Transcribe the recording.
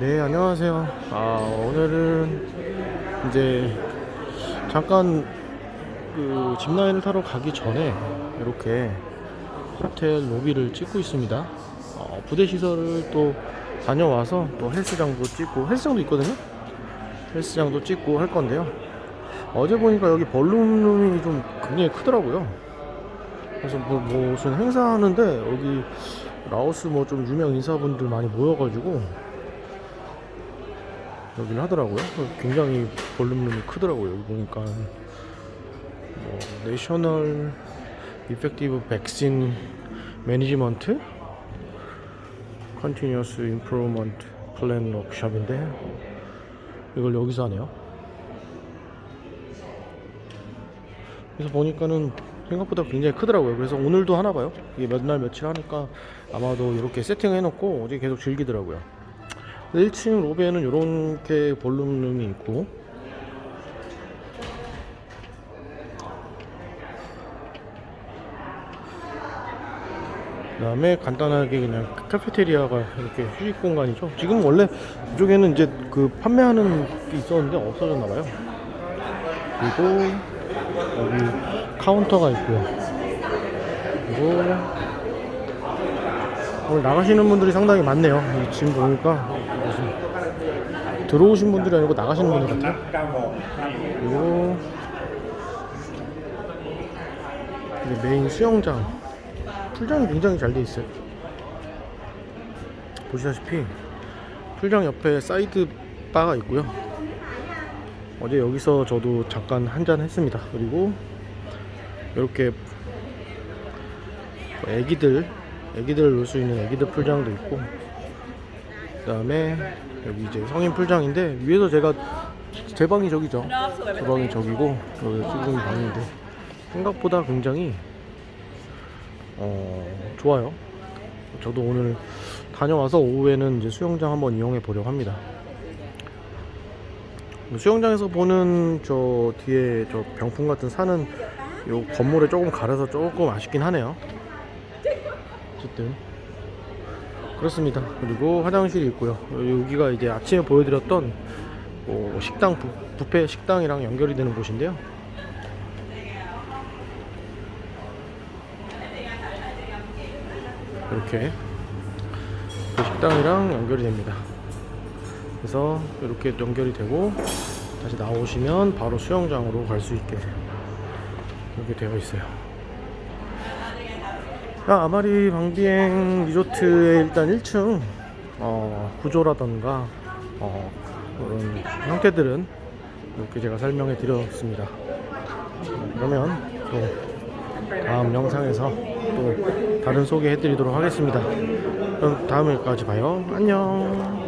네, 안녕하세요. 아, 오늘은 이제 잠깐 그 짚라인을 타러 가기 전에 이렇게 호텔 로비를 찍고 있습니다. 어, 부대 시설을 또 다녀와서 또 헬스장도 찍고 헬스장도 있거든요. 헬스장도 찍고 할 건데요. 어제 보니까 여기 벌룬룸이 좀 굉장히 크더라고요. 그래서 뭐, 뭐 무슨 행사하는데 여기 라오스 뭐 좀 유명 인사분들 많이 모여가지고 여기를 하더라고요. 굉장히 볼륨룸이 크더라고요. 여기 보니까 뭐 내셔널 이펙티브 백신 매니지먼트 컨티뉴어스 임프루먼트 플랜 워크숍인데 이걸 여기서 하네요. 그래서 보니까는 생각보다 굉장히 크더라고요. 그래서 오늘도 하나 봐요. 이게 몇 날 며칠 하니까 아마도 이렇게 세팅해 놓고 어제 계속 즐기더라고요. 1층 로비에는 이렇게 볼륨룸이 있고 그 다음에 간단하게 그냥 카페테리아가 이렇게 휴식 공간이죠. 지금 원래 이쪽에는 이제 그 판매하는 게 있었는데 없어졌나 봐요. 그리고 여기 카운터가 있고요. 그리고 오늘 나가시는 분들이 상당히 많네요. 이 지금 보니까 들어오신 분들이 아니고 나가시는 분들 같아요. 그리고 이제 메인 수영장 풀장이 굉장히 잘 돼 있어요. 보시다시피 풀장 옆에 사이드 바가 있고요. 어제 여기서 저도 잠깐 한 잔 했습니다. 그리고 이렇게 애기들 애기들 놀 수 있는 애기들 풀장도 있고 그 다음에 여기 이제 성인 풀장인데 위에서 제가 제 방이 저기죠. 제 방이 저기고 여기 지금 방인데 생각보다 굉장히 어 좋아요. 저도 오늘 다녀와서 오후에는 이제 수영장 한번 이용해 보려고 합니다. 수영장에서 보는 저 뒤에 저 병풍 같은 산은 요 건물에 조금 가려서 조금 아쉽긴 하네요. 어쨌든 그렇습니다. 그리고 화장실이 있고요. 여기가 이제 아침에 보여드렸던 뭐 식당 부, 뷔페 식당이랑 연결이 되는 곳인데요. 이렇게 그 식당이랑 연결이 됩니다. 그래서 이렇게 연결이 되고 다시 나오시면 바로 수영장으로 갈 수 있게 이렇게 되어 있어요. 아, 아마리 방비행 리조트의 일단 1층 어, 구조라던가 어, 그런 형태들은 이렇게 제가 설명해 드렸습니다. 그러면 또 다음 영상에서 또 다른 소개해 드리도록 하겠습니다. 그럼 다음에까지 봐요. 안녕.